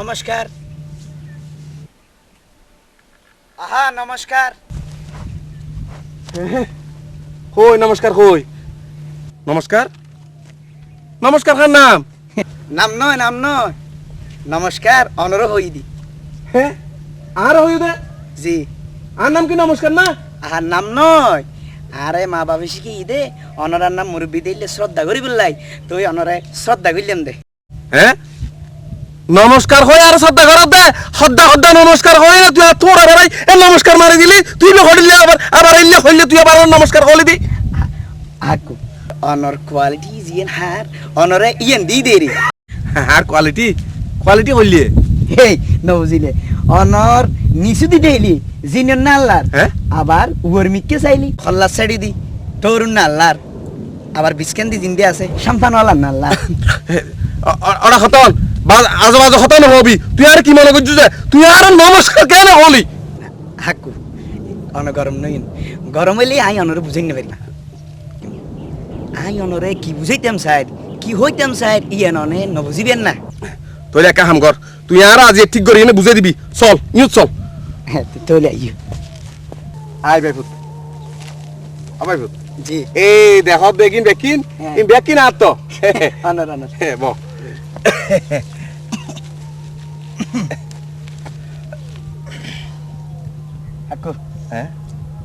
নমস্কার। আহা নমস্কার। কই নমস্কার কই নমস্কার। নমস্কার খান নাম? নাম নয় নাম নয়। নমস্কার অনর হই দি হ্যাঁ আর হই দে জি। আর নাম কি নমস্কার না? আহার নাম নয়। আরে মা বাবা শিখি দে। অনরার নাম মুরব্বী দিলে শ্রদ্ধা করি বললাই। তুই অনরে শ্রদ্ধা করিলাম দে। হ্যাঁ নমস্কার হই আর শ্রদ্ধা করার দে হদ্দা হদ্দা নমস্কার হই না তুই তোর আবার এ নমস্কার মারি দিলি তুই লো হইলি আবার আবার এলে হইলে তুই আবার নমস্কার হলি দি। আকু অনর কোয়ালিটি জিয়েন হার অনরে ইয়েন দি দে রে। আর কোয়ালিটি কোয়ালিটি হইলি হেই নবুঝিলে অনর নিচু দি দেইলি জিনিয়র না আল্লাহর হ্যাঁ? আবার উগর মিককে চাইলি। খল্লা ছাড়ি দি। তরুণ না আল্লাহর আবার বিস্কেন দি জিন্দে আছে সাম্পান আল্লাহ না আল্লাহ ওরা খতন আজে বাজে খতন হবি তুই আর কি মনে করছিস যে তুই আর নমস্কার কেন হলি? হাকু অন গরম নই গরম হইলে আই অনরে বুঝাই না পারি না। আই অনরে কি বুঝাইতাম স্যার কি হইতাম স্যার ইয়ে ননে নবুঝিবেন না। তুই একটা কাম কর তুই আর আজ ঠিক করে এনে বুঝে দিবি। চল নিউজ চল। হ্যাঁ তাহলে আইও। আয় ভাই ফুট আবাই ফুট জি। এই দেখ বেকিন বেকিন হ্যাঁ। বেকিন আর তো অনর অনর। হ্যাঁ ব। হাকু হ্যাঁ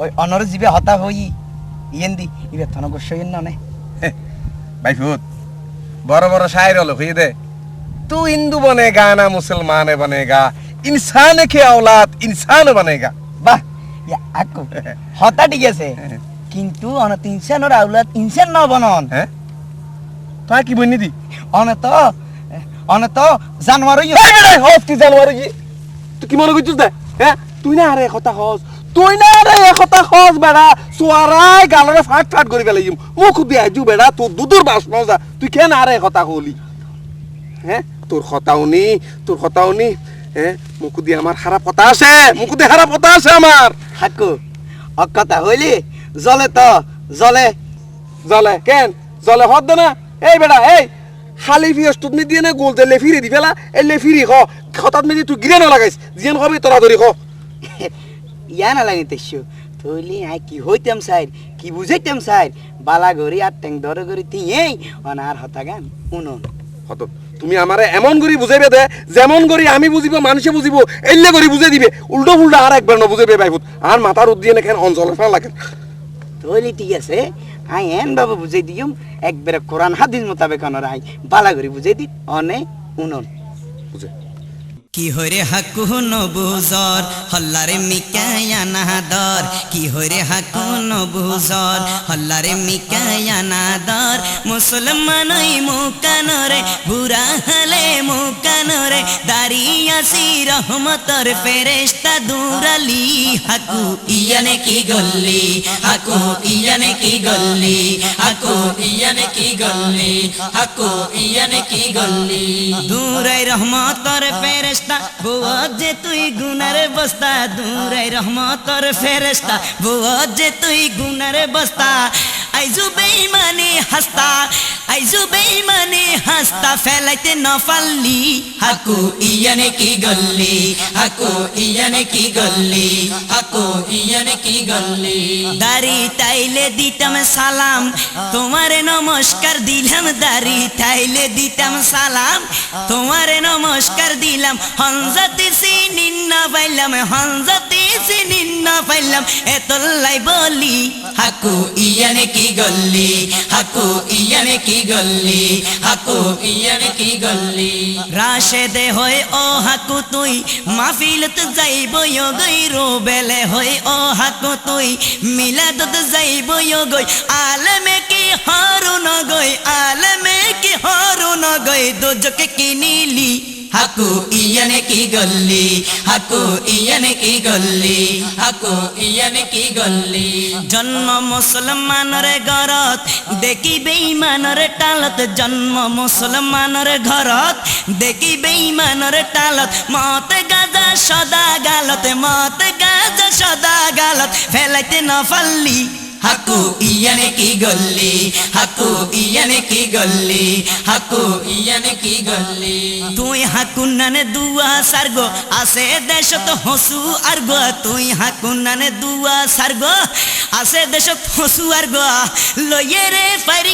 ওই অনর জিবে হতা হই ইয়েন দি ইবে থন গোসইন না নে ভাই ফুট বড় বড় শায়ের হলো হয়ে দে तू हिंदू बनेगा ना मुसलमान बनेगा इंसान के औलाद इंसान बनेगा বাহ ইয়া আকু হতা ঠিক আছে কিন্তু অন তিনশানোর আউলাদ ইনসান ন বনন হ্যাঁ তুই কি বনি দি অনে তো অনে তো জানোয়ার এই হস কি জানোয়ার তুই কি মনে করছিস দে? হ্যাঁ তুই না আরে কথা হস তুই না আরে কথা হস বেড়া। সোয়ারাই গালরে ফাট ফাট করে ফেলাই মুখ দিয়ে আজু বেড়া। তোর দুদুর বাস নজা তুই কেন আরে কথা হলি হ্যাঁ তোর কথাও নি তোর কথাও নি হ্যাঁ মুখ দিয়ে আমার খারাপ কথা আছে। মুখ দিয়ে খারাপ কথা আছে আমার হাকু অকথা হইলি জলে তো জলে জলে কেন? জলে হদ না। এই বেটা এই। খালি ফিয়স তুত দিয়ে না গোল দিলে ফিরি দি ফেলা। এলে ফিরি খ খতাত মেদি তুই গিরে না লাগাইছ জিয়ান খবি তোরা ধরি খ ইয়া না লাগে তেসু তইলি আই কি হইতাম সাইর কি বুঝাইতাম সাইর। বালা গরি আর ট্যাং দরে গরি তিয়েই অনার হতা গান উনন হত তুমি আমারে এমন করি বুঝাইবে দে যেমন করি আমি বুঝিব মানুষে বুঝিব এলে করি বুঝাই দিবে। উল্টো ফুল্টা আর একবার না বুঝাইবে বাইপুত আর মাথার উদ্দিয়ে না কেন অঞ্চল ফেলা লাগে। তইলি ঠিক আছে আই বাবু বুঝাই দিম একবারে কোরআন হাদিস মোতাবেক অনর আই বালা গরি বুঝাই দি, অনে উনন। বুঝে। কি হরে হাকু নবুজর? হল্লারে মিকায়ানা দর কি হরে হাকু নবুজর? হল্লারে মিকায়ানা দর মুসলমান মুকানরে, বুড়া হলে মুকানরে। দাঁড়িয়াছি রহমতর ফেরেস্তা দূরালি। হাকু ইয়ানে কি গল্লি হাকু ইয়ানে কি গল্লি হাকু ইয়ানে কি গল্লি হাকু ইয়ানে কি গল্লি দূরাই রহমতর ফেরেস্তা বুয়া যে তুই গুনার বস্তা দূরাই রহমতর ফেরেস্তা বুয়া যে তুই গুনার বস্তা আইজু বেইমানে হাস্তা আইজু বেইমানে হাস্তা ফেলাইতে নফাল্লি হাকু ইয়ানে কি গল্লি হাকু ইয়ানে কি গল্লি হাকু ইয়ানে কি গল্লি। দাড়ি তাইলে দিতাম সালাম তোমারে নমস্কার দিলাম দাড়ি তাইলে দিতাম সালাম তোমারে নমস্কার দিলাম হনজাতি সিনিন্ন পাইলাম হনজাতি সিনিন্ন পাইলাম এতলাই বলি। হাকু ইয়ানে কি গল্লি হাকু ইয়ানে কি গল্লি হাকু ইয়ানে কি গল্লি রাশেদে হয় ও হাকু তুই মাহফিলত যাইব গই রোবেলে হয় ও হাকু তুই মিলাদত যাইব গই আলমে কি হরুন গই আলমে কি হরুন গই দুজকে কিনিলি হাকু ইয়ানে কি গল্লি, হাকু ইয়ানে কি গল্লি, হাকু ইয়ানে কি গল্লি। জন্ম মুসলমানের ঘরত, দেখি বেঈমানের টালত। জন্ম মুসলমানের ঘরত, দেখি বেঈমানের টালত। মত গাজা সদা গালত, মত গাজা সদা গালত। ফেলাইতে নফাল্লি হাকু ইয়ানে কি গল্লি, হাকু ইয়ানে কি গল্লি, হাকু ইয়ানে কি গল্লি। তুই হাকুন নানে দুয়া সার্গ, আসে দেশ তো হসু আর গো তুই হাকুন নানে দুয়া সার্গ, আসে দেশ হসু আর গো লয়ে রে পারি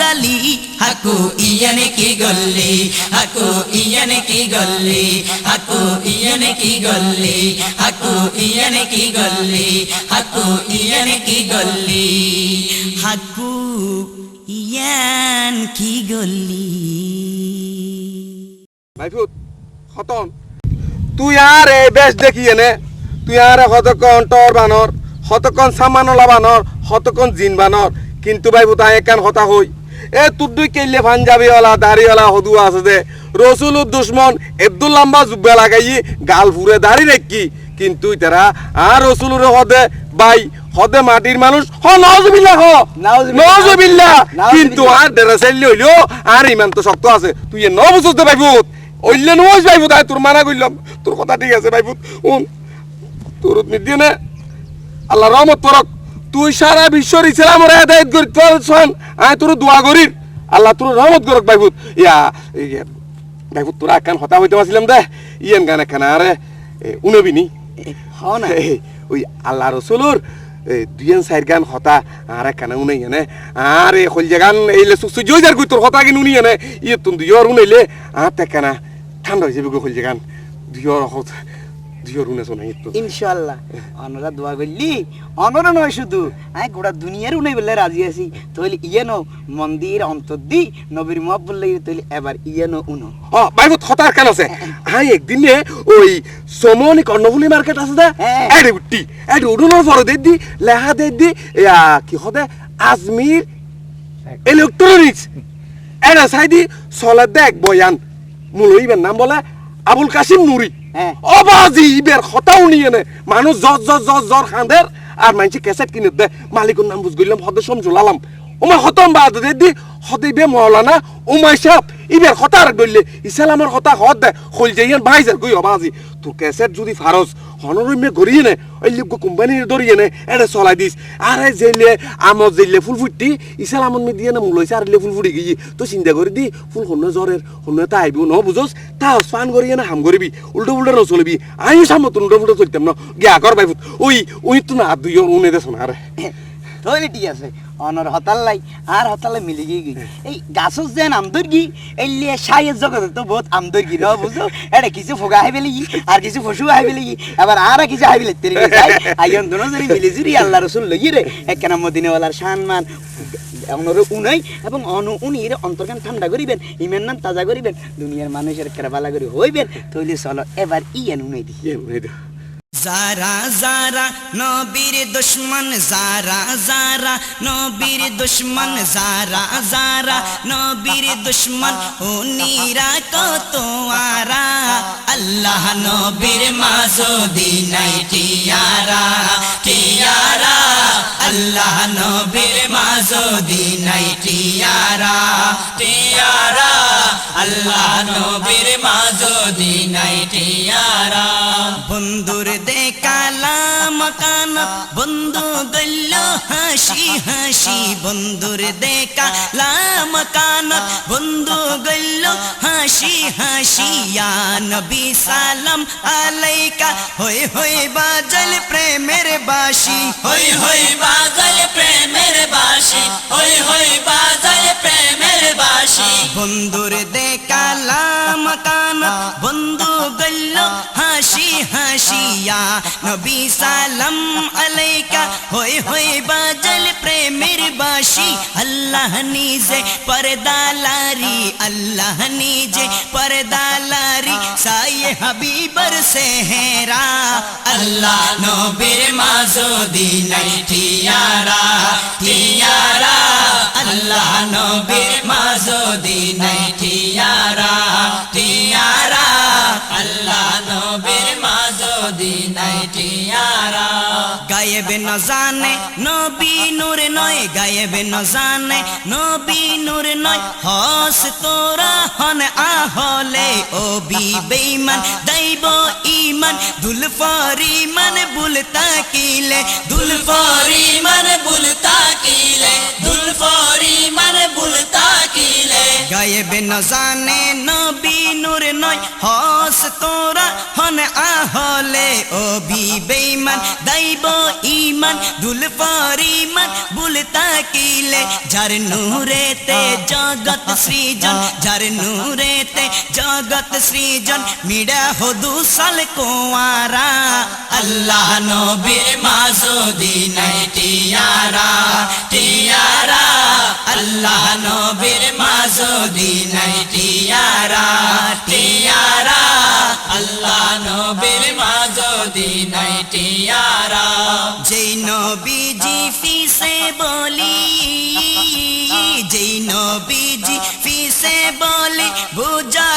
দুরালি হাকু ইয়ানে কি গল্লি হাকু ইয়ানে কি গল্লি হাকু ইয়ানে কি গল্লি হাকু ইয়ানে কি গল্লি হাকু ইয়ানে কি গল্লি হাকু ইয়ান কি গল্লি মাইফুত, খতম। তুই আর এই বেশ দেখি এনে, তুই আর কতক্ষণ টর বানর কতক্ষণ সামানলা বানর কতক্ষণ জিন বানর। কিন্তু ভাইবু তাই একান হতা হই। এ তুই দুই কেলে পাঞ্জাবিওয়ালা দাড়িওয়ালা হদু আছে দে রসুলুর দুশ্মন এব্দুল লাম্বা জুব্বা লাগাই গাল ফুরে দাড়ি রেখি কিন্তু তারা আর রসুলুর হদে বাই হদে মাটির মানুষ হ নজবিল্লা হ। নাউজুবিল্লাহ। নজবিল্লা কিন্তু আর দেড় চাইলে হইলেও আর ইমান তো শক্ত আছে। তুই ন বুঝতে পাইবুত অইলে নজ পাইবুত আয় তোর মানা কইলাম। তোর কথা ঠিক আছে পাইবুত উন তোর নিদিয়ে না আল্লাহ রহমত পরক তুই সারা বিশ্বর হেদায়েত করি তোর শোন আয় তোর দোয়া করির আল্লাহ তোর রহমত করক পাইবুত ইয়া পাইবুত তোরা কান হতা হইতে পারছিলাম দে। ইয়েন গান একখানা আরে উনবিনি হ না। এই, ওই আল্লাহ রসুলোর দুইয়ান সাইড গান হতা আর কানা উনাই এনে। আর এই হল জাগান এইলে সুজো যার কই তোর হতা কিন উনি এনে। ইয়ে তুন দুইয়র উনাইলে আর তে কানা ঠান্ডা হয়ে যাবে গো হল জাগান দুইয়র হত। দুইয়র উনে শোনাই তো ইনশাল্লাহ। অনরা দোয়া করলি। অনরা নয় শুধু। আই গোটা দুনিয়ার উনাই বলে রাজি আছি। তইলে ইয়েনো মন্দির অন্তর দি নবীর মহব্বুল লাগি তইলে এবার ইয়েনো উনো। ও বাইবু হতার কেন আছে। আই একদিন নে ওই সমনি কর্ণফুলি মার্কেট আছে দা হ্যাঁ। এডে উঠি এডে উডুনোর পরে দে দি লেহা দে দি ইয়া কি হদে আজমির ইলেকট্রনিক্স এরা সাইদি সলে দেখ বয়ান। মূল নাম বলে আবুল কাসিম নুরি হ্যাঁ। অবাজি ইবের হতাও নিয়ে নে। মানুষ জ্বর জ্বর জ্বর জ্বর খাঁদের আর মানছি ক্যাসেট কিনে দে। মালিকের নাম বুঝ গইলাম, হদে সমঝুলালাম ওমা হতম বাদ দে দি হদে বে মৌলানা উমাই সাহেব ইবের হতা আর ইসলামের হতা হদ দে হল যাইয়ান ভাইজার গই অবাজি তোর ক্যাসেট যদি ফারস হনরমে গড়িয়ে নে ওই লিগ কোম্পানির দরিয়ে নে এটা চলাই দিস আরে জেলে, আমত জেলে ফুল ফুটি ইসলামত মি দিয়ে না মুলইছে আর ফুল ফুটি গিয়ে তো চিন্তা করে দি, ফুল হন্য জ্বরের হন্য তা আইব ন বুঝোস তা স্পান করিয়ে না হাম করিবি উল্টো উল্টো নচলিবি। আমি সামত উল্টো উল্টো চলতাম না, গিয়া কর বাইফুত ওই ওই তো না, দুই উনে দেছ না আরে ঠিক আছে। অনর আর গিয়ে এই গাছস যেন আমদর্গি এলিয়ে সাইয়ের জগতে তো বহুত আমদর্গি র বুঝছ? এটা কিছু ফোগা হাইবে লাগি আর কিছু ফসু হাইবে লাগি আবার আর কিছু হাইবে লাগতে রে আইয়ন দুনো জরি মিলি জুরি আল্লাহ রসুল লই রে। একখানা মদিনাওয়ালার সম্মান উনাই এবং অনু অন্তর্গান ঠান্ডা করিবেন, ইমেন নাম তাজা করিবেন, দুনিয়ার মানুষের কেরাবালা করি হইবেন তইলে চলো এবার ইয়েন উনাই দি। উনে দে। যারা যারা নবীর দুশ্মন, যারা যারা নবীর দুশ্মন, যারা যারা নবীর দুশ্মন উনিরা কত আরা। আল্লাহ নবীর মাঝো দিনাই টিয়ারা টিয়ারা আল্লাহ নবীর মাঝো দিনাই টিয়ারা টিয়ারা আল্লাহ নবীর মাঝো দিনাই টিয়ারা বন্ধুর দেখালা মকান বন্ধু গল্ল হাসি হাসি বন্ধুর দেখালা মকান বন্ধু গল্ল হাসি হাসি ইয়া নবী সালাম আলাইকা হই হই বাজল প্রেমের বাসি হই হই বাজল প্রেমের বাসি হই হই বাজল প্রেমের বাসি বন্ধুর کالا مکان بندو گلو ہاشی ہاشیا نبی سالم الیکا ہوئے ہوئے باشی اللہ نی پردالاری اللہ نی پردالاری سائے حبیبر بر سے ہیرا اللہ نو بیر مذو دی نئی تیارا تیارا اللہ نو بیر مذو دی نئی تیارا ন জানে, নবী নূর নয়, গায়েবে ন জানে, নবী নূর নয়, হস তোরা হন আহলে, ও বি বেঈমান, দাইব ইমান দুল ফরিমান, বুল তাকিলে, দুল ফরিমান, বুল তাকিলে, দুল ফরিমান, বুল তাকিলে। গায়েবে ন জানে, নবী নয়, হস তোরা হন আহলে ও বি বেঈমান, দাইব ইমান দুল ফরিমান, বুল তাকিলে, যার নূরেতে জগৎ সৃজন, যার নূরেতে জগৎ সৃজন, মিডা হদু সাল কোয়ারা, আল্লাহ নবীর মাসুদি নাই টিয়ারা টিয়ারা, আল্লাহ নবীর মাসুদি নাই টিয়ারা টিয়ারা, আল্লাহ নবীর মাসুদি নাই টিয়ারা। যেই নবীজি ফিসে বলি, যেই নবীজি ফিসে বলি, বুঝা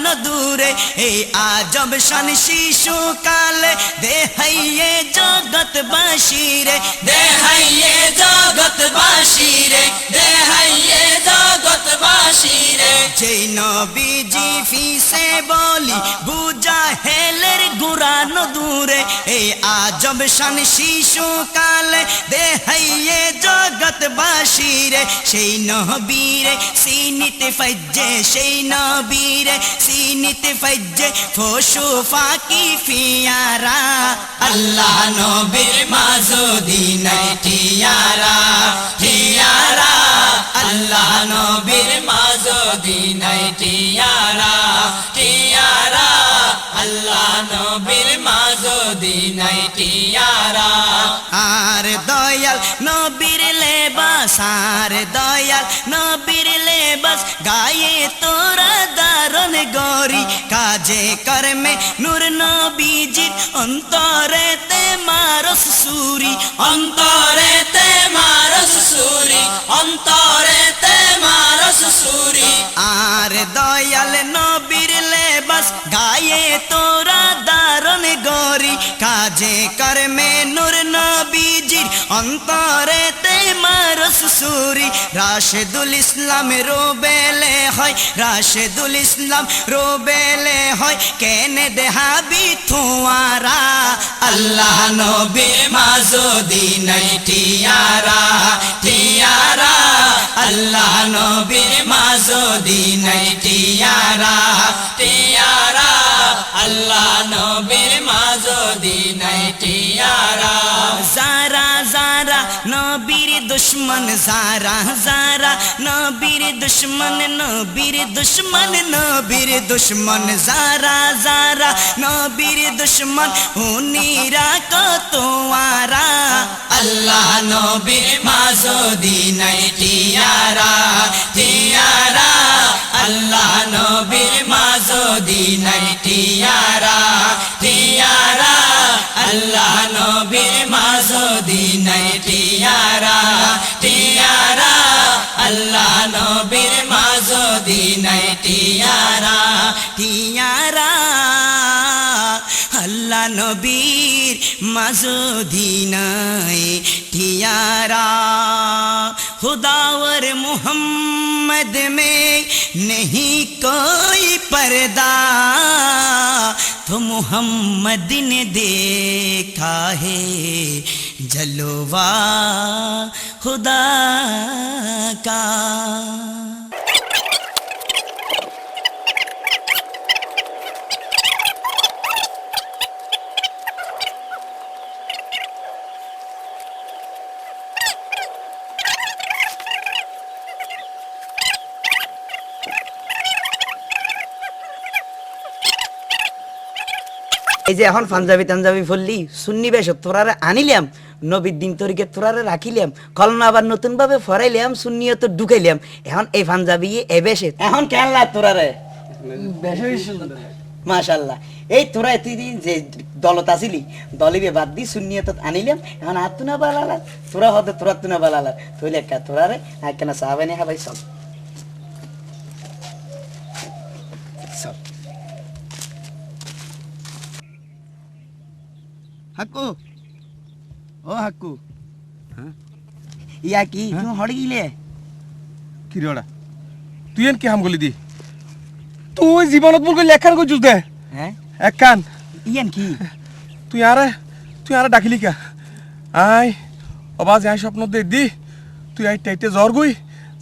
গুরান দূরে, এই আজব শান শিশু কালে দেহাইয়ে জগৎ বাসিরে দেহাইয়ে জগৎ বাসিরে দেহাইয়ে জগৎ বাসিরে যেই নবীজি ফিসে বলি, বুঝা হেলের দূরে, এই আজব শান শিশু কালে দেহাইয়ে জগৎ বাসিরে সেই নবীরে, সিনিতে ফজ্জে সেই নবীরে, সিনিতে ফজ্জে ফোসু ফাকি ফিয়ারা, আল্লাহ নবীর মাঝুদি নাই টিয়ারা টিয়ারা, আল্লাহ নবীর মাঝুদি নাই টিয়ারা টিয়ারা, আল্লাহ নবীর মাঝুদি নাই টিয়ারা আর দয়াল নবীর লেবাস আর দয়াল নবীর লেবাস গায়ে তোরা দারণ গরি। কাজে কর্মে নূর নবীজির অন্তরেতে মারস সুরি। অন্তরেতে মারস সুরি অন্তরেতে মারস সুরি। আর দয়াল নবীর লেবাস গায়ে তোরা কাজে কর্মে নূর নবীজির অন্তরেতে মারস সুরি। রাশেদুল ইসলাম রোবেলে হয়, রাশেদুল ইসলাম রোবেলে হয়। কেনে দেহাবি থুয়ারা, আল্লাহ নবীর মাঝুদি নাই টিয়ারা টিয়ারা। আল্লাহ নবীর মাঝুদি নাই টিয়ারা টিয়ারা। আল্লাহ নবীর মাঝুদি নাই টিয়ারা। নবীর দুশ্মন জারা জারা নবীর দুশ্মন নবীর দুশ্মন নবীর দুশ্মন জারা জারা নবীর দুশ্মন, হুনিরা কতোয়ারা আল্লাহ নবীর মাঝুদি নাই টিয়ারা টিয়ারা। আল্লাহ নবীর মাঝুদি নাই টিয়ারা টিয়ারা। আল্লাহ নবীর মাঝুদি নাই টিয়ারা। تیارا تیارا، اللہ نوبیر مذودین ٹیارا تیارا تیارا، اللہ نو بیر مذودین ٹیارا خداور محمد میں نہیں کوئی پردہ، تو محمد نے دیکھا ہے जलोवा खुदा का এই যে এখন পাঞ্জাবি তাঞ্জাবি ফুললি সুন্নি বেশ তোরারে আনিলাম নবীর দিন তরিকে তোরারে রাখিলাম কলমা আবার নতুন ভাবে ফরাইলাম শূন্যিও তো ঢুকাইলাম এখন এই পাঞ্জাবি এ বেশে। এখন কেনলা তোরারে? মাশাল্লাহ। এই তোরা এতদিন যে দলত আসিলি দলিবে বাদ দি শূন্যত আনিলাম এখন আর তুনা বালালার তোরা হতে তোরা তুনা বালালার তুই লেখ তোরা রে আর কেন সাহাবানি হাবাই সব সব হাকু ও হাকু? ইয়া কি? তুমি হড় গিলে কি রে ওটা তুই এন কি হাম গলি দি? তুই জীবনত বল গলি একখান কইছুস দে হ্যাঁ ইয়ান কি? তুই আরে তুই আরে ডাকিলি কা? আই অবাজ আই স্বপ্ন দে দি। তুই আই টাইতে জ্বর গই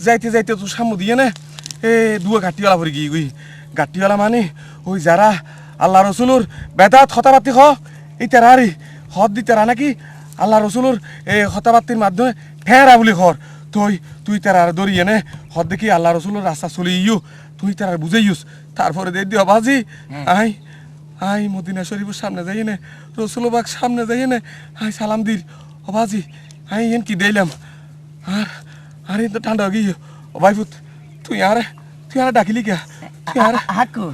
যাইতে যাইতে তোর সামু দিয়ে নে। এ দুয়া গাটিওয়ালা ভরে গিয়ে গই। গাটিওয়ালা মানে ওই যারা আল্লাহ রসুলোর বেদাত হতাবাতি হ এই তেরারি হদ দি তেরা নাকি আল্লাহ রসুলোর এই হতাবাতির মাধ্যমে ঠেরা বলি ঘর তুই তুই তেরার দরিয়ে নে হদ দেখি আল্লাহ রসুলোর রাস্তা চলে ইউ তুই তেরার বুঝে ইউস তারপরে দে দিও বাজি। আই আই মদিনা শরীফের সামনে যাই নে রসুলবাগ সামনে যাই নে আই সালাম দিল। ও বাজি আই এন কি দিলাম আর আর তো ঠান্ডা গিয়ে ও ভাই পুত তুই আর তুই আর ডাকিলি কে তুই আর হাকু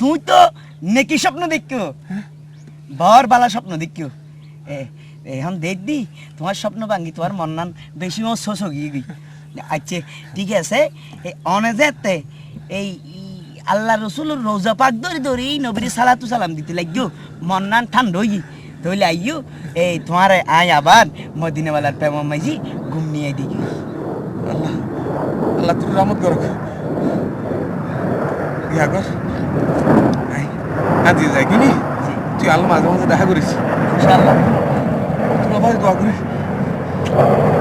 তুই তো নেকি স্বপ্ন দেখো বর বালা স্বপ্ন দেখো এখন দেখ দি তোমার স্বপ্ন ভাঙ্গি তোমার মন্নান বেশি ও শোষ গিয়ে গই। আচ্ছা ঠিক আছে অনে যেতে এই আল্লাহ রসুল রোজা পাক ধরে ধরে এই নবীর সালাতু সালাম দিতে লাগিও মন্নান ঠান্ড হই তাহলে আইও এই তোমার আয় আবার মদিনাওয়ালার প্রেম মাইজি ঘুম নিয়ে দিই আল্লাহ আল্লাহ তোর রহমত কর। আই আজি যাই কিনি। তুই আল্লাহ মাঝে মাঝে দেখা করিস। ইনশাআল্লাহ। তোরা ভাই দোয়া করি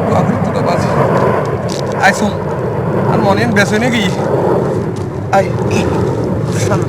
দোয়া করি তোরা বাজে আই চল। আর মনে বেসে নাকি আই চলো